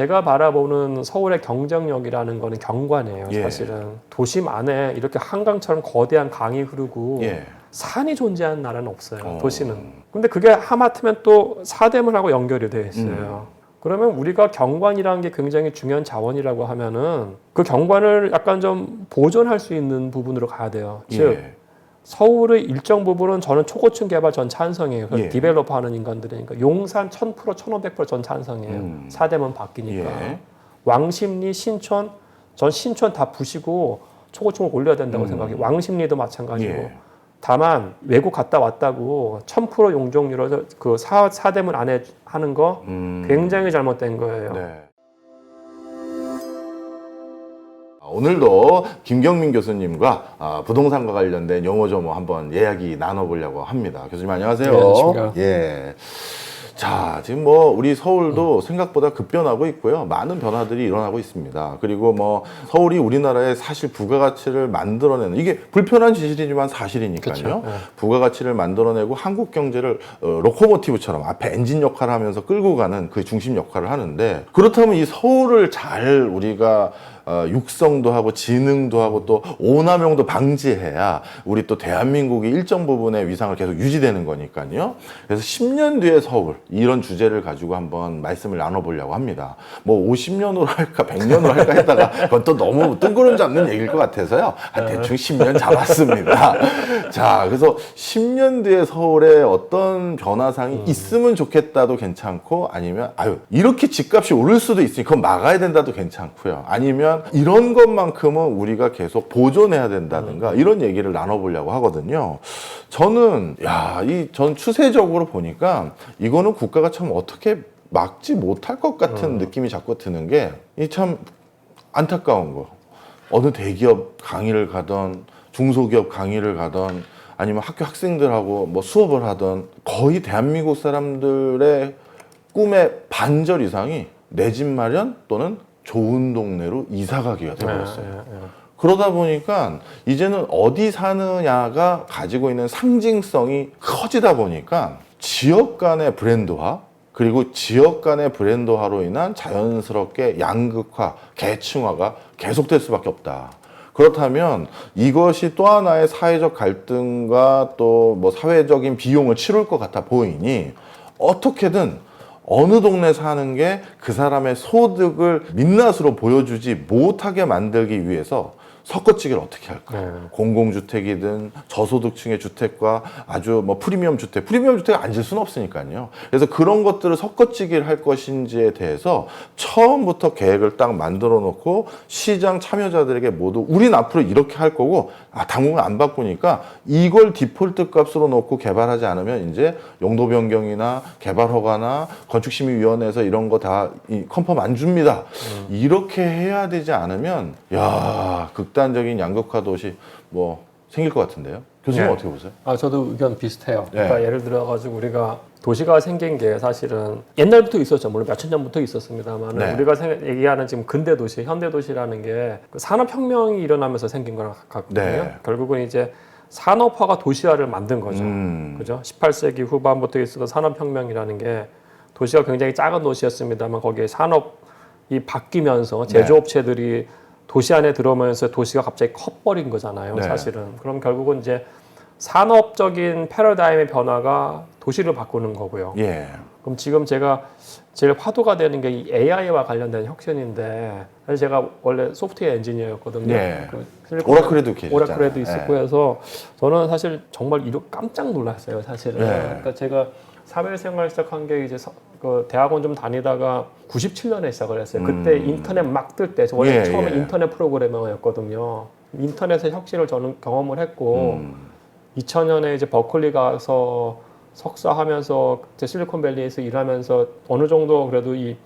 제가 바라보는 서울의 경쟁력이라는 거는 경관이에요. 예. 사실은 도심 안에 이렇게 한강처럼 거대한 강이 흐르고 예. 산이 존재하는 나라는 없어요. 어. 도시는. 근데 그게 하마터면 또 사대문하고 연결이 되어 있어요. 음. 그러면 우리가 경관이라는 게 굉장히 중요한 자원이라고 하면은 그 경관을 약간 좀 보존할 수 있는 부분으로 가야 돼요. 즉 예. 서울의 일정 부분은 저는 초고층 개발 전 찬성이에요. 그 예. 디벨로퍼 하는 인간들이니까 용산 1000% 1500%전 찬성이에요. 음. 사대문 바뀌니까. 예. 왕십리, 신촌 전 신촌 다 부시고 초고층을 올려야 된다고 음. 생각해요. 왕십리도 마찬가지고. 예. 다만 외국 갔다 왔다고 1000% 용적률로 그 사, 사대문 안에 하는 거 음. 굉장히 잘못된 거예요. 네. 오늘도 김경민 교수님과 아, 부동산과 관련된 용어조모 한번 이야기 나눠보려고 합니다. 교수님 안녕하세요. 네, 안녕하십니까. 예. 자, 지금 뭐 우리 서울도 생각보다 급변하고 있고요. 많은 변화들이 일어나고 있습니다. 그리고 뭐 서울이 우리나라의 사실 부가가치를 만들어내는 이게 불편한 지실이지만 사실이니까요. 그쵸. 네. 부가가치를 만들어내고 한국 경제를 어, 로코모티브처럼 앞에 엔진 역할을 하면서 끌고 가는 그 중심 역할을 하는데 그렇다면 이 서울을 잘 우리가 어, 육성도 하고 지능도 하고 또 오남용도 방지해야 우리 또 대한민국이 일정 부분의 위상을 계속 유지되는 거니까요. 그래서 10년 뒤의 서울 이런 주제를 가지고 한번 말씀을 나눠보려고 합니다. 뭐 50년으로 할까 100년으로 할까 했다가 그건 또 너무 뜬구름 잡는 얘기일 것 같아서요. 한 대충 10년 잡았습니다. 자, 그래서 10년 뒤에 서울에 어떤 변화상이 있으면 좋겠다도 괜찮고 아니면 아유 이렇게 집값이 오를 수도 있으니 그건 막아야 된다도 괜찮고요. 아니면 이런 것만큼은 우리가 계속 보존해야 된다든가 이런 얘기를 나눠보려고 하거든요. 저는 야, 이 전 추세적으로 보니까 이거는 국가가 참 어떻게 막지 못할 것 같은 느낌이 자꾸 드는 게 이 참 안타까운 거. 어느 대기업 강의를 가던 중소기업 강의를 가던 아니면 학교 학생들하고 뭐 수업을 하던 거의 대한민국 사람들의 꿈의 반절 이상이 내 집 마련 또는 좋은 동네로 이사 가기가 되어버렸어요. 네, 네, 네. 그러다 보니까 이제는 어디 사느냐가 가지고 있는 상징성이 커지다 보니까 지역 간의 브랜드화 그리고 지역 간의 브랜드화로 인한 자연스럽게 양극화, 계층화가 계속될 수밖에 없다. 그렇다면 이것이 또 하나의 사회적 갈등과 또 뭐 사회적인 비용을 치룰 것 같아 보이니 어떻게든 어느 동네 사는 게 그 사람의 소득을 민낯으로 보여주지 못하게 만들기 위해서 섞어치기를 어떻게 할까? 네. 공공주택이든 저소득층의 주택과 아주 뭐 프리미엄 주택, 프리미엄 주택을 앉을 수는 없으니까요. 그래서 그런 것들을 섞어치기를 할 것인지에 대해서 처음부터 계획을 딱 만들어 놓고 시장 참여자들에게 모두 우린 앞으로 이렇게 할 거고 아, 당분간 안 바꾸니까 이걸 디폴트 값으로 놓고 개발하지 않으면 이제 용도 변경이나 개발 허가나 건축심의위원회에서 이런 거 다 컨펌 안 줍니다. 이렇게 해야 되지 않으면 야 극단적인 양극화 도시 뭐 생길 것 같은데요. 교수님 네. 어떻게 보세요? 아 저도 의견 비슷해요. 네. 그러니까 예를 들어 가지고 우리가 도시가 생긴 게 사실은 옛날부터 있었죠. 물론 몇천 년부터 있었습니다만 네. 우리가 생- 얘기하는 지금 근대 도시, 현대 도시라는 게 그 산업혁명이 일어나면서 생긴 거랑 같거든요. 네. 결국은 이제 산업화가 도시화를 만든 거죠. 음. 그죠? 18세기 후반부터 있었던 산업혁명이라는 게 도시가 굉장히 작은 도시였습니다만 거기에 산업이 바뀌면서 네. 제조업체들이 도시 안에 들어오면서 도시가 갑자기 커버린 거잖아요. 네. 사실은. 그럼 결국은 이제 산업적인 패러다임의 변화가 도시를 바꾸는 거고요. 예. 그럼 지금 제가 제일 화두가 되는 게 이 AI와 관련된 혁신인데 사실 제가 원래 소프트웨어 엔지니어였거든요. 네. 그 오라클에도 계셨잖아요. 오라클에도 있었고 해서 저는 사실 정말 이렇게 깜짝 놀랐어요 사실은 네. 그러니까 제가 사회생활 시작한 게 이제 서- 그 대학원 좀 다니다가 97년에 시작을 했어요 그때 음. 인터넷 막 뜰 때 원래 예, 처음에 예. 인터넷 프로그래머였거든요 인터넷의 혁신을 저는 경험을 했고 음. 2000년에 이제 버클리 가서 석사하면서 그때 실리콘밸리에서 일하면서 어느 정도 그래도 이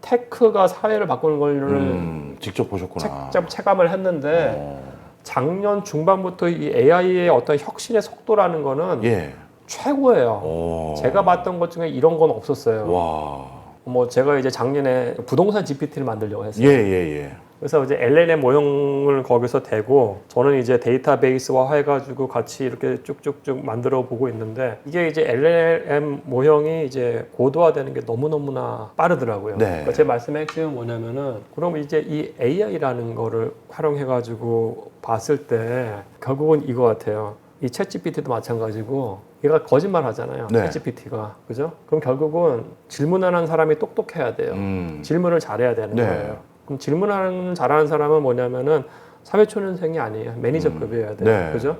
테크가 사회를 바꾸는 걸 음. 직접 보셨구나. 직접 체감을 했는데 어. 작년 중반부터 이 AI의 어떤 혁신의 속도라는 거는 예. 최고예요. 어. 제가 봤던 것 중에 이런 건 없었어요. 와. 뭐 제가 이제 작년에 부동산 GPT를 만들려고 했어요. 예, 예, 예. 그래서 이제 LLM 모형을 거기서 대고 저는 이제 데이터베이스화 해가지고 같이 이렇게 쭉쭉쭉 만들어 보고 있는데 이게 이제 LLM 모형이 이제 고도화되는 게 너무 너무나 빠르더라고요. 네. 그러니까 제 말씀의 핵심은 뭐냐면은 그럼 이제 이 AI라는 거를 활용해가지고 봤을 때 결국은 이거 같아요. 이 챗GPT도 마찬가지고 얘가 거짓말 하잖아요. 네. 챗GPT가 그죠? 그럼 결국은 질문하는 사람이 똑똑해야 돼요. 음. 질문을 잘해야 되는 네. 거예요. 그럼 질문하는 잘하는 사람은 뭐냐면은 사회초년생이 아니에요. 매니저급이어야 돼요. 네. 그죠?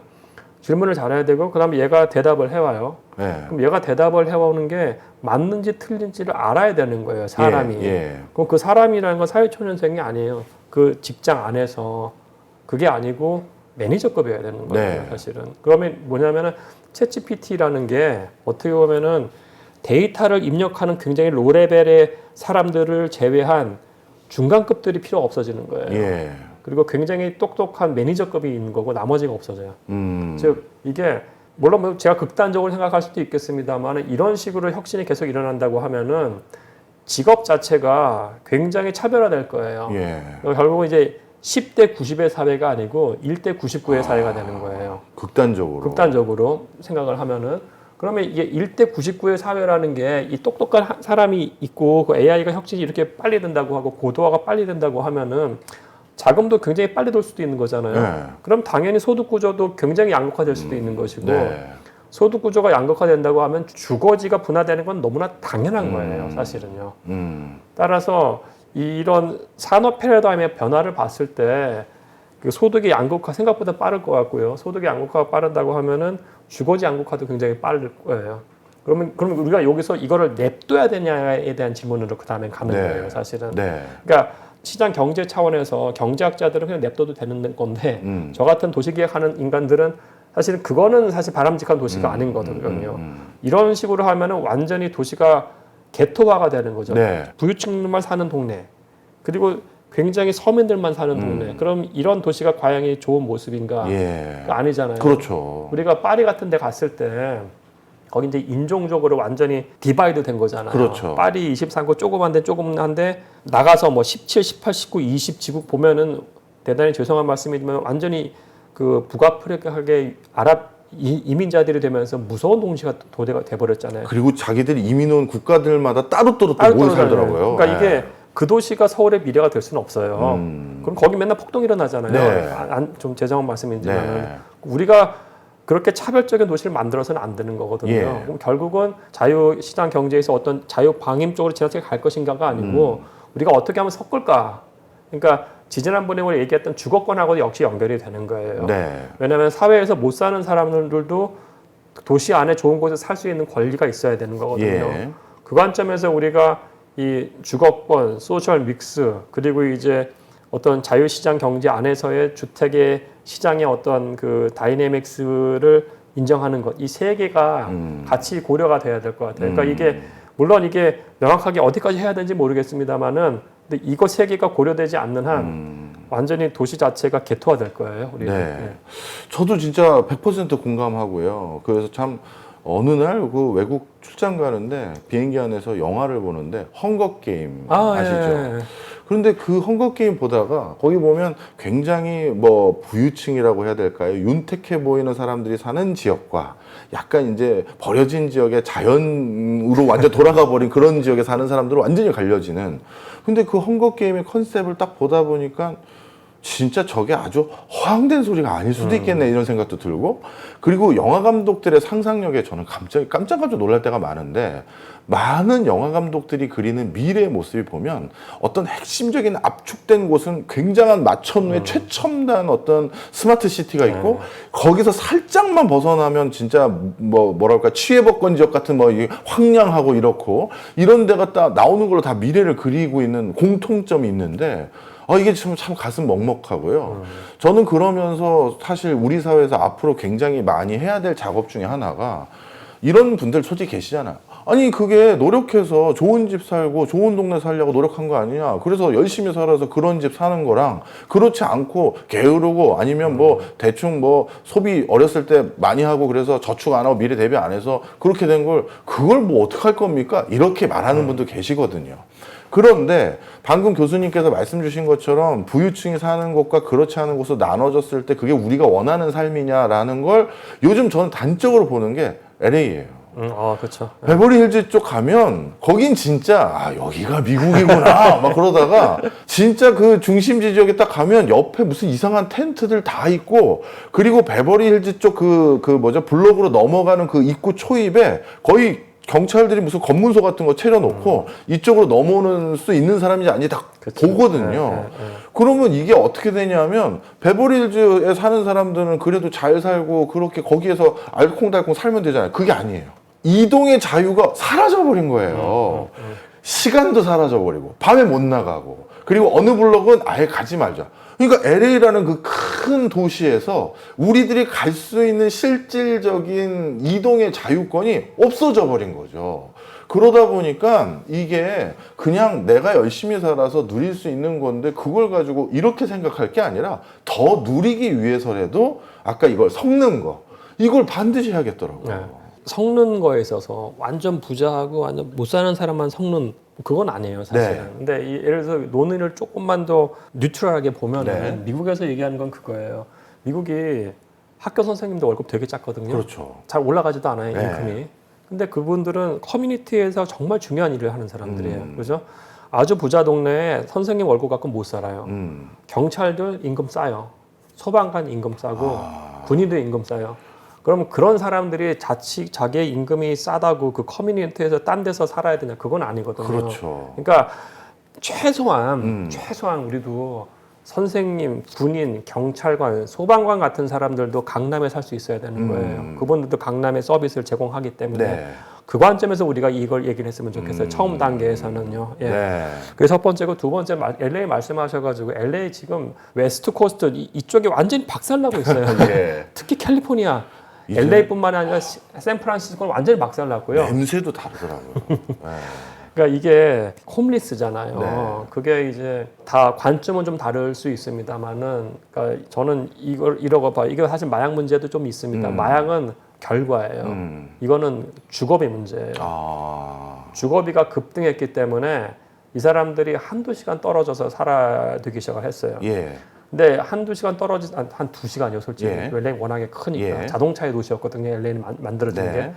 질문을 잘해야 되고 그다음에 얘가 대답을 해와요. 네. 그럼 얘가 대답을 해오는 게 맞는지 틀린지를 알아야 되는 거예요. 사람이. 예, 예. 그럼 그 사람이라는 건 사회초년생이 아니에요. 그 직장 안에서 그게 아니고 매니저급이어야 되는 거예요. 네. 사실은. 그러면 뭐냐면은 챗GPT라는 게 어떻게 보면은 데이터를 입력하는 굉장히 로레벨의 사람들을 제외한 중간급들이 필요 없어지는 거예요. 예. 그리고 굉장히 똑똑한 매니저급이 있는 거고 나머지가 없어져요. 음. 즉 이게 물론 뭐 제가 극단적으로 생각할 수도 있겠습니다만 이런 식으로 혁신이 계속 일어난다고 하면은 직업 자체가 굉장히 차별화될 거예요. 예. 결국은 이제 10대 90의 사회가 아니고 1대 99의 사회가 되는 거예요. 극단적으로. 극단적으로 생각을 하면은 그러면 이게 1대 99의 사회라는 게 이 똑똑한 하- 사람이 있고 그 AI가 혁신이 이렇게 빨리 된다고 하고 고도화가 빨리 된다고 하면은 자금도 굉장히 빨리 돌 수도 있는 거잖아요. 네. 그럼 당연히 소득 구조도 굉장히 양극화될 수도 있는 것이고 네. 소득 구조가 양극화된다고 하면 주거지가 분화되는 건 너무나 당연한 음. 거예요, 사실은요. 음. 따라서 이런 산업 패러다임의 변화를 봤을 때 그 소득의 양극화 생각보다 빠를 것 같고요. 소득의 양극화가 빠르다고 하면은 주거지 양극화도 굉장히 빠를 거예요. 그러면 그러면 우리가 여기서 이거를 냅둬야 되냐에 대한 질문으로 그 다음에 가는 네. 거예요, 사실은. 네. 그러니까 시장 경제 차원에서 경제학자들은 그냥 냅둬도 되는 건데 음. 저 같은 도시계획하는 인간들은 사실은 그거는 사실 바람직한 도시가 음, 아닌 거거든요. 음, 음. 이런 식으로 하면은 완전히 도시가 개토화가 되는 거죠. 네. 부유층만 사는 동네 그리고 굉장히 서민들만 사는 동네. 그럼 이런 도시가 과연 좋은 모습인가? 음. 예. 아니잖아요. 그렇죠. 우리가 파리 같은 데 갔을 때 거기 이제 인종적으로 완전히 디바이드 된 거잖아요. 그렇죠. 파리 23구 조그만데 조그만데 나가서 뭐 17, 18, 19, 20 지국 보면은 대단히 죄송한 말씀이지만 완전히 그 북아프리카계 아랍 이- 이민자들이 되면서 무서운 동시가 도대가 돼버렸잖아요. 그리고 자기들이 이민 온 국가들마다 따로따로 또 따로 모여 따로 살더라고요. 그러니까 네. 이게 그 도시가 서울의 미래가 될 수는 없어요. 음. 그럼 거기 맨날 폭동 일어나잖아요. 네. 아, 안- 좀 죄송한 말씀이지만 네. 우리가 그렇게 차별적인 도시를 만들어서는 안 되는 거거든요. 예. 그럼 결국은 자유 시장 경제에서 어떤 자유 방임 쪽으로 지나치게 갈 것인가가 아니고 음. 우리가 어떻게 하면 섞을까? 그러니까 지지난번에 우리 얘기했던 주거권하고도 역시 연결이 되는 거예요. 네. 왜냐하면 사회에서 못 사는 사람들도 도시 안에 좋은 곳에 살 수 있는 권리가 있어야 되는 거거든요. 예. 그 관점에서 우리가 이 주거권, 소셜 믹스 그리고 이제 어떤 자유시장 경제 안에서의 주택의 시장의 어떤 그 다이내믹스를 인정하는 것 이 세 개가 음. 같이 고려가 돼야 될 것 같아요. 그러니까 음. 이게 물론 이게 명확하게 어디까지 해야 되는지 모르겠습니다만은 근데 이거 세 개가 고려되지 않는 한 음. 완전히 도시 자체가 개토화될 거예요. 우리는. 네. 저도 진짜 100% 공감하고요. 그래서 참 어느 날 그 외국 출장 가는데 비행기 안에서 영화를 보는데 헝거 게임 아, 아, 시죠 예. 그런데 그 헝거 게임 보다가 거기 보면 굉장히 뭐 부유층이라고 해야 될까요? 윤택해 보이는 사람들이 사는 지역과 약간 이제 버려진 지역의 자연으로 완전 돌아가 버린 그런 지역에 사는 사람들은 완전히 갈려지는. 근데 그 헝거 게임의 컨셉을 딱 보다 보니까 진짜 저게 아주 허황된 소리가 아닐 수도 있겠네 이런 생각도 들고. 그리고 영화 감독들의 상상력에 저는 깜짝 깜짝깜짝 놀랄 때가 많은데 많은 영화 감독들이 그리는 미래의 모습이 보면 어떤 핵심적인 압축된 곳은 굉장한 마천루의 최첨단 어떤 스마트 시티가 있고 거기서 살짝만 벗어나면 진짜 뭐 뭐랄까 취해복권 지역 같은 뭐 이게 황량하고 이렇고 이런 데가 딱 나오는 걸로 다 미래를 그리고 있는 공통점이 있는데 아 이게 참, 참 가슴 먹먹하고요. 저는 그러면서 사실 우리 사회에서 앞으로 굉장히 많이 해야 될 작업 중에 하나가 이런 분들 솔직히 계시잖아요. 아니 그게 노력해서 좋은 집 살고 좋은 동네 살려고 노력한 거 아니냐. 그래서 열심히 살아서 그런 집 사는 거랑 그렇지 않고 게으르고 아니면 뭐 대충 뭐 소비 어렸을 때 많이 하고 그래서 저축 안 하고 미래 대비 안 해서 그렇게 된 걸 그걸 뭐 어떡할 겁니까? 이렇게 말하는 분도 계시거든요. 그런데 방금 교수님께서 말씀 주신 것처럼 부유층이 사는 곳과 그렇지 않은 곳으로 나눠졌을 때 그게 우리가 원하는 삶이냐라는 걸 요즘 저는 단적으로 보는 게 LA예요. 음, 아 그렇죠. 베버리 힐즈 쪽 가면 거긴 진짜 아 여기가 미국이구나. 막 그러다가 진짜 그 중심지 지역에 딱 가면 옆에 무슨 이상한 텐트들 다 있고 그리고 베버리 힐즈 쪽 그 그 뭐죠? 블록으로 넘어가는 그 입구 초입에 거의 경찰들이 무슨 검문소 같은 거 차려놓고 이쪽으로 넘어오는 수 있는 사람인지 아닌지 다 그쵸. 보거든요. 네, 네, 네. 그러면 이게 어떻게 되냐면 베버리힐즈에 사는 사람들은 그래도 잘 살고 그렇게 거기에서 알콩달콩 살면 되잖아요. 그게 아니에요. 이동의 자유가 사라져 버린 거예요. 시간도 사라져 버리고 밤에 못 나가고 그리고 어느 블록은 아예 가지 말자. 그러니까 LA라는 그 큰 도시에서 우리들이 갈 수 있는 실질적인 이동의 자유권이 없어져 버린 거죠. 그러다 보니까 이게 그냥 내가 열심히 살아서 누릴 수 있는 건데 그걸 가지고 이렇게 생각할 게 아니라 더 누리기 위해서라도 아까 이걸 섞는 거 이걸 반드시 해야겠더라고요. 네. 섞는 거에 있어서 완전 부자하고 완전 못 사는 사람만 섞는 그건 아니에요 사실은. 네. 근데 이, 예를 들어서 논의를 조금만 더 뉴트럴하게 보면은 네. 미국에서 얘기하는 건 그거예요. 미국이 학교 선생님도 월급 되게 작거든요. 그렇죠. 잘 올라가지도 않아요 네. 인금이. 근데 그분들은 커뮤니티에서 정말 중요한 일을 하는 사람들이에요. 음. 그죠? 아주 부자 동네에 선생님 월급 갖고 못 살아요. 음. 경찰들 임금 싸요. 소방관 임금 싸고 아. 군인들 임금 싸요. 그럼 그런 사람들이 자치 자기의 임금이 싸다고 그 커뮤니티에서 딴 데서 살아야 되냐? 그건 아니거든요. 그렇죠. 그러니까 최소한 음. 최소한 우리도 선생님, 군인, 경찰관, 소방관 같은 사람들도 강남에 살 수 있어야 되는 음. 거예요. 그분들도 강남에 서비스를 제공하기 때문에 네. 그 관점에서 우리가 이걸 얘기를 했으면 좋겠어요. 음. 처음 단계에서는요. 예. 네. 그게 첫 번째고 두 번째 말- LA 말씀하셔가지고 LA 지금 웨스트 코스트 이, 이쪽에 완전히 박살나고 있어요. 예. 특히 캘리포니아, LA뿐만이 아니라 시- 샌프란시스코는 완전히 박살났고요. 냄새도 다르더라고요. 네. 그러니까 이게 홈리스잖아요. 네. 그게 이제 다 관점은 좀 다를 수 있습니다만은, 그러니까 저는 이걸 이러고 봐. 이게 사실 마약 문제도 좀 있습니다. 음. 마약은 결과예요. 음. 이거는 주거비 문제예요. 아. 주거비가 급등했기 때문에 이 사람들이 한두 시간 떨어져서 살아야 되기 시작을 했어요. 예. 근데 한두 시간 떨어지 한두 시간이요, 솔직히. 예. LA 워낙에 크니까 예. 자동차의 도시였거든요. LA는 만, 만들어진 네. 게.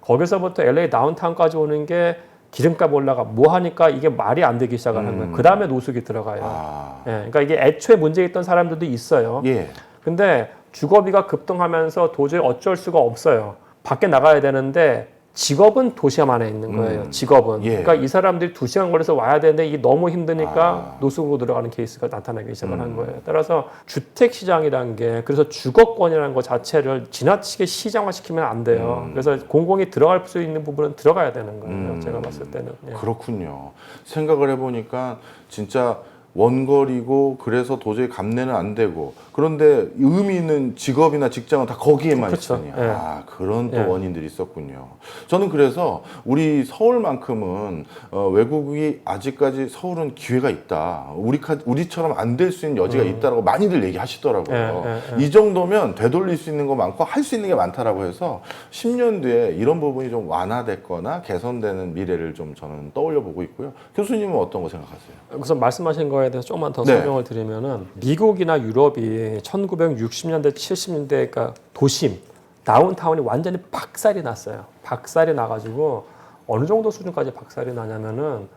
거기서부터 LA 다운타운까지 오는 게 기름값 올라가 뭐 하니까 이게 말이 안 되기 시작을 한 거예요. 음. 그 다음에 노숙이 들어가요. 아. 예, 그러니까 이게 애초에 문제 있던 사람들도 있어요. 예. 근데 주거비가 급등하면서 도저히 어쩔 수가 없어요. 밖에 나가야 되는데 직업은 도시암 안에 있는 거예요. 음. 직업은. 예. 그러니까 이 사람들이 두 시간 걸려서 와야 되는데 이게 너무 힘드니까 아. 노숙으로 들어가는 케이스가 나타나기 시작을 한 음. 거예요. 따라서 주택 시장이라는 게 그래서 주거권이라는 것 자체를 지나치게 시장화시키면 안 돼요. 음. 그래서 공공이 들어갈 수 있는 부분은 들어가야 되는 거예요. 음. 제가 봤을 때는. 예. 그렇군요. 생각을 해보니까 진짜 원거리고 그래서 도저히 감내는 안 되고 그런데 의미 있는 직업이나 직장은 다 거기에만 그렇죠. 있으니 예. 아 그런 또 예. 원인들이 있었군요. 저는 그래서 우리 서울만큼은 어, 외국이 아직까지 서울은 기회가 있다. 우리 카, 우리처럼 안 될 수 있는 여지가 있다라고 많이들 얘기하시더라고요. 음. 예, 예, 이 정도면 되돌릴 수 있는 거 많고 할 수 있는 게 많다라고 해서 10년 뒤에 이런 부분이 좀 완화됐거나 개선되는 미래를 좀 저는 떠올려 보고 있고요. 교수님은 어떤 거 생각하세요? 우선 말씀하신 거에 대해서 조금만 더 네. 설명을 드리면은 미국이나 유럽이 1960년대, 70년대 그러니까 도심 다운타운이 완전히 박살이 났어요. 박살이 나가지고 어느 정도 수준까지 박살이 나냐면은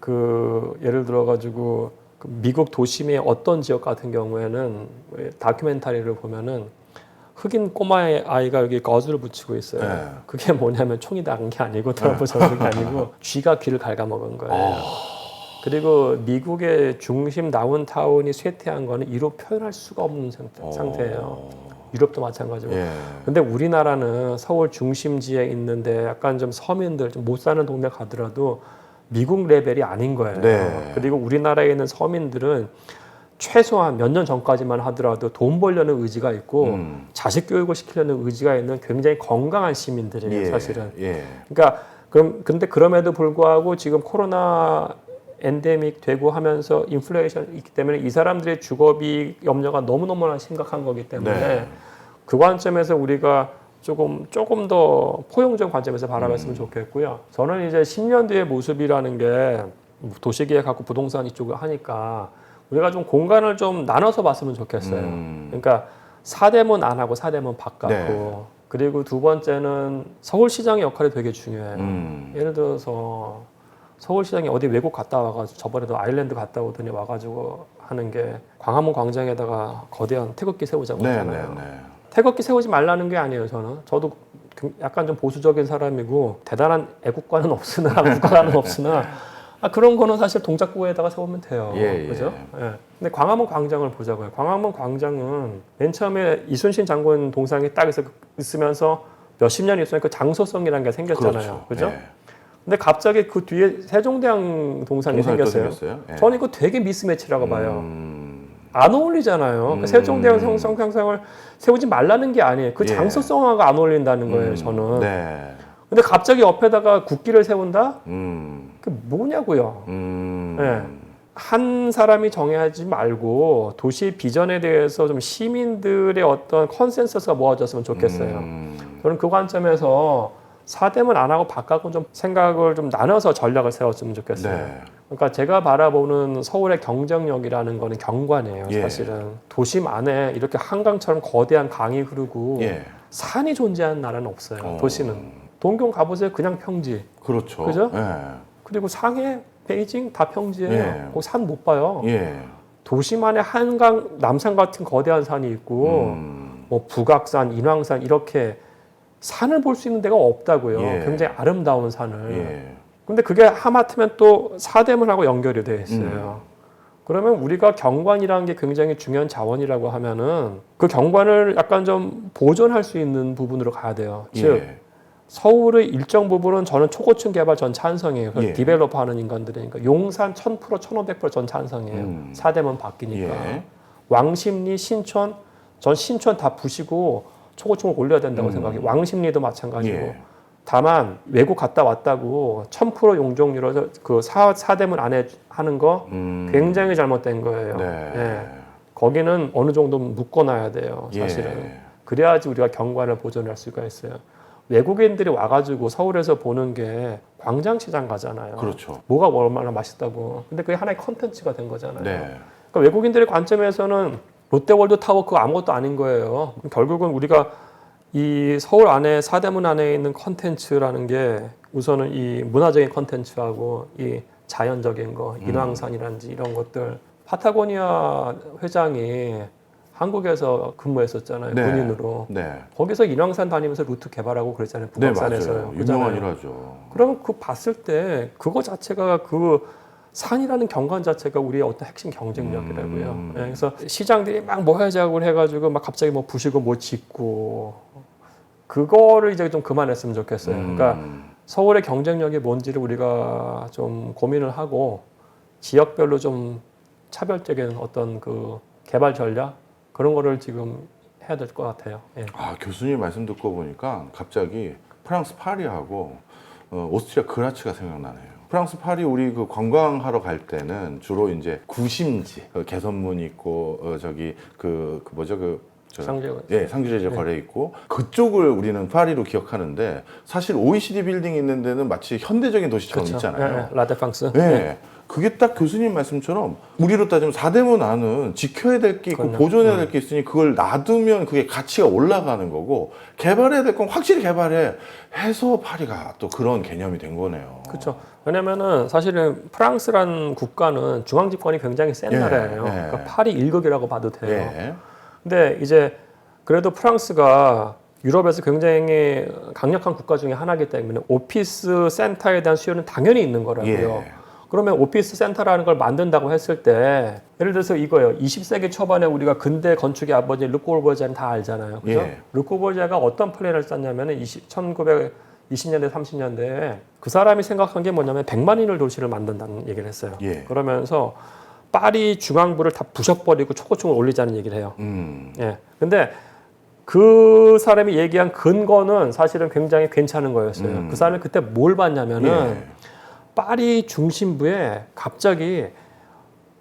그 예를 들어 가지고 그 미국 도심의 어떤 지역 같은 경우에는 왜 다큐멘터리를 보면은 흑인 꼬마의 아이가 여기 거즈를 붙이고 있어요. 네. 그게 뭐냐면 총이 나간 게 아니고 트럼프 전는 게 아니고 쥐가 귀를 갉아먹은 거예요. 그리고 미국의 중심 다운타운이 쇠퇴한 거는 이로 표현할 수가 없는 상태, 상태 예요. 유럽도 마찬가지고. 예. 근데 우리나라는 서울 중심지에 있는데 약간 좀 서민들 좀 못 사는 동네 가더라도 미국 레벨이 아닌 거예요. 네. 그리고 우리나라에 있는 서민들은 최소한 몇 년 전까지만 하더라도 돈 벌려는 의지가 있고 음. 자식 교육을 시키려는 의지가 있는 굉장히 건강한 시민들이에요, 사실은. 예. 그러니까 그럼 근데 그럼에도 불구하고 지금 코로나 엔데믹 되고 하면서 인플레이션 있기 때문에 이 사람들의 주거비 염려가 너무너무나 심각한 거기 때문에 네. 그 관점에서 우리가 조금 조금 더 포용적 관점에서 음. 바라봤으면 좋겠고요. 저는 이제 10년 뒤의 모습이라는 게 도시계획하고 부동산 이쪽을 하니까 우리가 좀 공간을 좀 나눠서 봤으면 좋겠어요. 음. 그러니까 사대문 안하고 사대문 바깥고 네. 그리고 두 번째는 서울시장의 역할이 되게 중요해요. 음. 예를 들어서 서울시장이 어디 외국 갔다 와가지고 저번에도 아일랜드 갔다 오더니 와가지고 하는 게 광화문 광장에다가 거대한 태극기 세우자고 네, 네, 하잖아요. 네. 태극기 세우지 말라는 게 아니에요. 저는 저도 그- 약간 좀 보수적인 사람이고 대단한 애국가는 없으나 국가가는 없으나 아, 그런 거는 사실 동작구에다가 세우면 돼요. 예, 예. 그죠? 예. 근데 광화문 광장을 보자고요. 광화문 광장은 맨 처음에 이순신 장군 동상이 딱 있- 있으면서 몇십 년 있으니까 장소성이라는 게 생겼잖아요. 그죠? 네. 근데 갑자기 그 뒤에 세종대왕 동상이 생겼어요. 예. 저는 이거 되게 미스매치라고 봐요. 음. 안 어울리잖아요. 그러니까 음. 세종대왕 성성 상상을 세우지 말라는 게 아니에요. 그 예. 장소성하고 안 어울린다는 거예요. 음. 저는. 네. 근데 갑자기 옆에다가 국기를 세운다? 음. 그 뭐냐고요. 음. 네. 한 사람이 정해하지 말고 도시 비전에 대해서 좀 시민들의 어떤 컨센서스가 모아졌으면 좋겠어요. 음. 저는 그 관점에서 사대문 안 하고 바깥은 좀 생각을 좀 나눠서 전략을 세웠으면 좋겠어요. 네. 그러니까 제가 바라보는 서울의 경쟁력이라는 거는 경관이에요. 예. 사실은 도심 안에 이렇게 한강처럼 거대한 강이 흐르고 예. 산이 존재하는 나라는 없어요. 어. 도시는 동경 가보세요. 그냥 평지. 그렇죠. 그죠? 예. 그리고 상해, 베이징 다 평지예요. 예. 거기 산못 봐요. 예. 도심 안에 한강, 남산 같은 거대한 산이 있고 음. 뭐 북악산, 인왕산 이렇게 산을 볼 수 있는 데가 없다고요. 예. 굉장히 아름다운 산을. 예. 근데 그게 하마터면 또 사대문하고 연결이 돼 있어요. 그러면 우리가 경관이라는 게 굉장히 중요한 자원이라고 하면은 그 경관을 약간 좀 보존할 수 있는 부분으로 가야 돼요. 즉 예. 서울의 일정 부분은 저는 초고층 개발 전 찬성이에요. 그 예. 디벨로퍼하는 인간들이니까 용산 1000% 1500%전 찬성이에요. 음. 사대문 바뀌니까 예. 왕십리 신촌 전 신촌 다 부시고 초고층을 올려야 된다고 음. 생각해요. 왕십리도 마찬가지고. 예. 다만 외국 갔다 왔다고 1000% 용적률로 그 사, 사대문 안에 하는 거 음. 굉장히 잘못된 거예요. 네. 예. 거기는 어느 정도 묶어놔야 돼요. 사실은. 예. 그래야지 우리가 경관을 보존할 수가 있어요. 외국인들이 와가지고 서울에서 보는 게 광장시장 가잖아요. 그렇죠. 뭐가 얼마나 맛있다고. 근데 그게 하나의 컨텐츠가 된 거잖아요. 네. 그러니까 외국인들의 관점에서는 롯데월드 타워 그거 아무것도 아닌 거예요. 결국은 우리가 이 서울 안에 사대문 안에 있는 컨텐츠라는 게 우선은 이 문화적인 컨텐츠하고 이 자연적인 거, 음. 인왕산이라든지 이런 것들. 파타고니아 회장이 한국에서 근무했었잖아요. 네. 군인으로. 네. 거기서 인왕산 다니면서 루트 개발하고 그랬잖아요. 네, 북악산에서. 맞아요. 유명한 일하죠. 그러면 그 봤을 때 그거 자체가 그 산이라는 경관 자체가 우리의 어떤 핵심 경쟁력이라고요. 음. 예, 그래서 시장들이 막 모해작을 해가지고 막 갑자기 뭐 부시고 뭐 짓고 그거를 이제 좀 그만했으면 좋겠어요. 그러니까 음. 서울의 경쟁력이 뭔지를 우리가 좀 고민을 하고 지역별로 좀 차별적인 어떤 그 개발 전략 그런 거를 지금 해야 될 것 같아요. 예. 아 교수님 말씀 듣고 보니까 갑자기 프랑스 파리하고 어, 오스트리아 그라츠가 생각나네요. 프랑스 파리 우리 그 관광하러 갈 때는 주로 이제 구심지 어, 개선문 있고 어, 저기 그, 그 뭐죠 그 저, 상제 예, 상주제제 네. 거래 있고 그쪽을 우리는 파리로 기억하는데 사실 OECD 빌딩 있는 데는 마치 현대적인 도시처럼 그렇죠. 있잖아요. 예, 예. 라데팡스. 네. 그게 딱 교수님 말씀처럼 우리로 따지면 사대문 안은 지켜야 될 게 있고 그럼요. 보존해야 음. 될게 있으니 그걸 놔두면 그게 가치가 올라가는 거고 개발해야 될 건 확실히 개발해 해서 파리가 또 그런 개념이 된 거네요. 그렇죠. 왜냐면은 사실은 프랑스란 국가는 중앙 집권이 굉장히 센 예, 나라예요. 예. 그러니까 파리 일극이라고 봐도 돼요. 예. 근데 이제 그래도 프랑스가 유럽에서 굉장히 강력한 국가 중에 하나이기 때문에 오피스 센터에 대한 수요는 당연히 있는 거라고요. 예. 그러면 오피스 센터라는 걸 만든다고 했을 때 예를 들어서 이거예요. 20세기 초반에 우리가 근대 건축의 아버지 르꼬르보제는 다 알잖아요. 그죠? 예. 르꼬르보제가 어떤 플랜을 짰냐면은 20, 1920년대 30년대에 그 사람이 생각한 게 뭐냐면 100만 인을 도시를 만든다는 얘기를 했어요. 예. 그러면서 파리 중앙부를 다 부셔버리고 초고층을 올리자는 얘기를 해요. 음. 예. 근데 그 사람이 얘기한 근거는 사실은 굉장히 괜찮은 거였어요. 음. 그 사람이 그때 뭘 봤냐면은 예. 파리 중심부에 갑자기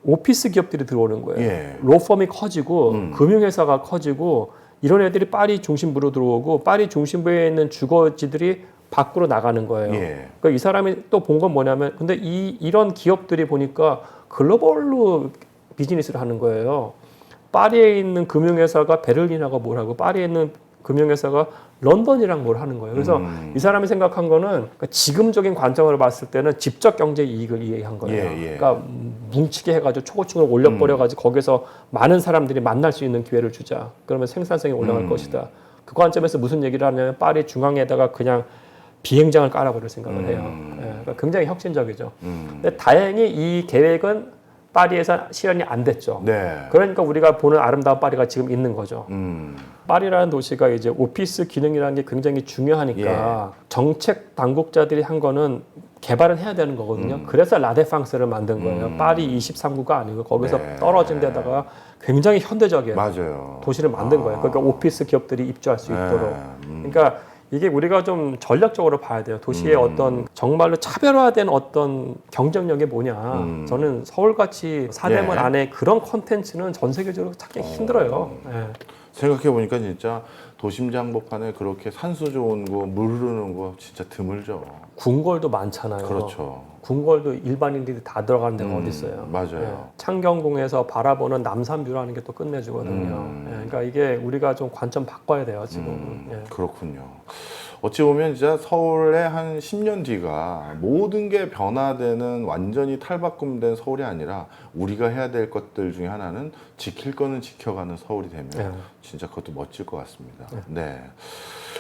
오피스 기업들이 들어오는 거예요. 예. 로펌이 커지고 음. 금융회사가 커지고 이런 애들이 파리 중심부로 들어오고 파리 중심부에 있는 주거지들이 밖으로 나가는 거예요. 예. 그러니까 이 사람이 또 본 건 뭐냐면 근데 이 이런 기업들이 보니까 글로벌로 비즈니스를 하는 거예요. 파리에 있는 금융회사가 베를린하고 뭘 하고 파리에 있는 금융회사가 런던이랑 뭘 하는 거예요. 그래서 음. 이 사람이 생각한 거는 그러니까 지금적인 관점으로 봤을 때는 직접 경제 이익을 이해한 거예요. 예, 예. 그러니까 뭉치게 해가지고 초고층을 올려버려가지고 거기서 많은 사람들이 만날 수 있는 기회를 주자. 그러면 생산성이 올라갈 음. 것이다. 그 관점에서 무슨 얘기를 하냐면 파리 중앙에다가 그냥 비행장을 깔아버릴 생각을 해요. 음. 예, 그러니까 굉장히 혁신적이죠. 음. 근데 다행히 이 계획은 파리에서 실현이 안 됐죠. 네. 그러니까 우리가 보는 아름다운 파리가 지금 있는 거죠. 음. 파리라는 도시가 이제 오피스 기능이라는 게 굉장히 중요하니까 정책 당국자들이 한 거는 개발은 해야 되는 거거든요. 그래서 라데팡스를 만든 거예요. 음. 파리 23구가 아니고 거기서 네. 떨어진 데다가 굉장히 현대적이에요. 맞아요. 도시를 만든 거예요. 아. 그러니까 오피스 기업들이 입주할 수 있도록. 네. 음. 그러니까 이게 우리가 좀 전략적으로 봐야 돼요. 도시의 음. 어떤 정말로 차별화된 어떤 경쟁력이 뭐냐. 음. 저는 서울같이 사대문 예. 안에 그런 컨텐츠는 전 세계적으로 찾기 힘들어요. 예. 생각해 보니까 진짜 도심 장복판에 그렇게 산수 좋은 거, 물 흐르는 거 진짜 드물죠. 궁궐도 많잖아요. 그렇죠. 궁궐도 일반인들이 다 들어가는 데가 음, 어디 있어요? 맞아요. 창경궁에서 바라보는 남산뷰라는 게 또 끝내주거든요. 음. 예, 그러니까 이게 우리가 좀 관점 바꿔야 돼요 지금. 음, 은 그렇군요. 어찌 보면 진짜 서울의 한 10년 뒤가 모든 게 변화되는 완전히 탈바꿈된 서울이 아니라 우리가 해야 될 것들 중에 하나는 지킬 거는 지켜가는 서울이 되면 예. 진짜 그것도 멋질 것 같습니다. 네.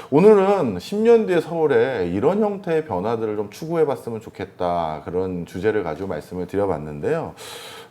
오늘은 10년 뒤의 서울에 이런 형태의 변화들을 좀 추구해 봤으면 좋겠다. 그런 주제를 가지고 말씀을 드려봤는데요.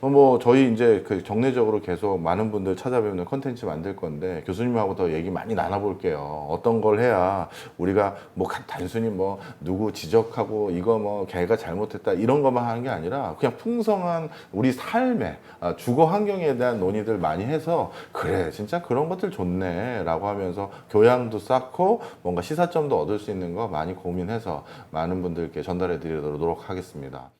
어, 뭐, 저희 이제 그 정례적으로 계속 많은 분들 찾아뵙는 컨텐츠 만들 건데 교수님하고 더 얘기 많이 나눠볼게요. 어떤 걸 해야 우리가 뭐 가- 단순히 뭐 누구 지적하고 이거 뭐 걔가 잘못했다 이런 것만 하는 게 아니라 그냥 풍성한 우리 삶의 아, 주거 환경에 대한 논의들 많이 해서 그래 진짜 그런 것들 좋네라고 하면서 교양도 쌓고 뭔가 시사점도 얻을 수 있는 거 많이 고민해서 많은 분들께 전달해 드리도록 하겠습니다.